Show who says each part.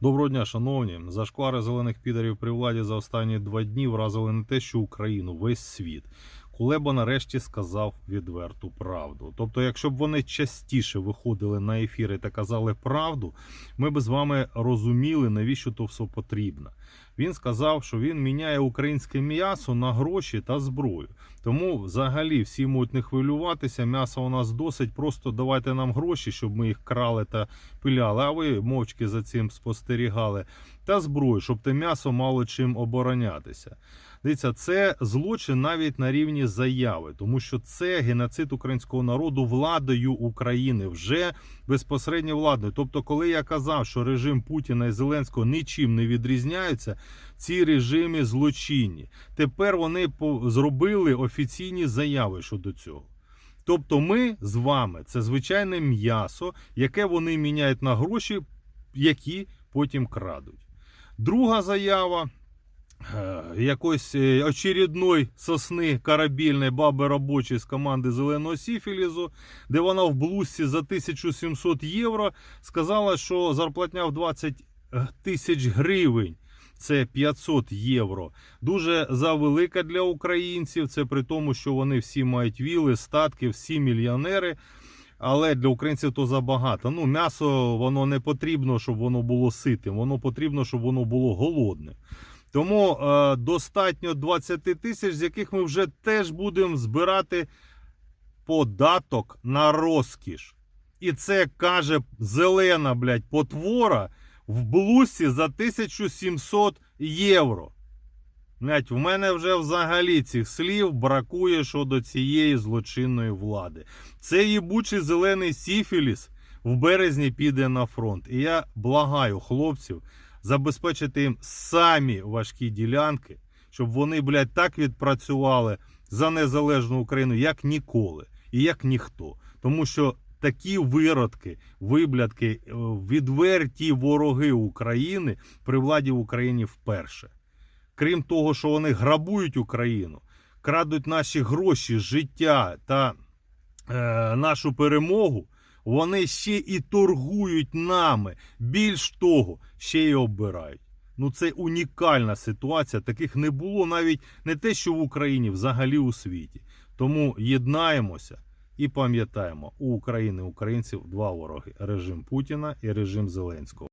Speaker 1: Доброго дня, шановні. Зашквари зелених підарів при владі за останні два дні вразили не те, що Україну, весь світ. Кулеба нарешті сказав відверту правду. Тобто, якщо б вони частіше виходили на ефіри та казали правду, ми б з вами розуміли, навіщо то все потрібно. Він сказав, що він міняє українське м'ясо на гроші та зброю. Тому взагалі всі можуть не хвилюватися. М'яса у нас досить. Просто давайте нам гроші, щоб ми їх крали та пиляли. А ви мовчки за цим спостерігали. Та зброю, щоб те м'ясо мало чим оборонятися. Дивіться, це злочин навіть на рівні заяви, тому що це геноцид українського народу владою України вже безпосередньо владою. Тобто, коли я казав, що режим Путіна і Зеленського нічим не відрізняються, ці режими злочинні. Тепер вони зробили офіційні заяви щодо цього. Тобто, ми з вами це звичайне м'ясо, яке вони міняють на гроші, які потім крадуть. Друга заява. Е, Якось е, очередної сосни корабельної баби робочої з команди Зеленого Сіфілізу, де вона в блузці за 1700 євро сказала, що зарплатня в 20 тисяч гривень. Це 500 євро. Дуже завелика для українців. Це при тому, що вони всі мають віли, статки, всі мільйонери. Але для українців то забагато. Ну, м'ясо воно не потрібно, щоб воно було ситим. Воно потрібно, щоб воно було голодним. Тому е, достатньо 20 тисяч, з яких ми вже теж будемо збирати податок на розкіш. І це каже зелена, блядь, потвора в блузці за 1700 євро. Блядь, в мене вже взагалі цих слів бракує щодо цієї злочинної влади. Це їбучий зелений сіфіліс в березні піде на фронт. І я благаю хлопців забезпечити їм самі важкі ділянки, щоб вони, блядь, так відпрацювали за незалежну Україну, як ніколи і як ніхто. Тому що такі виродки, виблядки, е, відверті вороги України при владі в Україні вперше. Крім того, що вони грабують Україну, крадуть наші гроші, життя та е, нашу перемогу, вони ще і торгують нами. Більш того, ще й оббирають. Ну це унікальна ситуація. Таких не було навіть не те, що в Україні, взагалі у світі. Тому єднаємося і пам'ятаємо, у України українців два вороги: режим Путіна і режим Зеленського.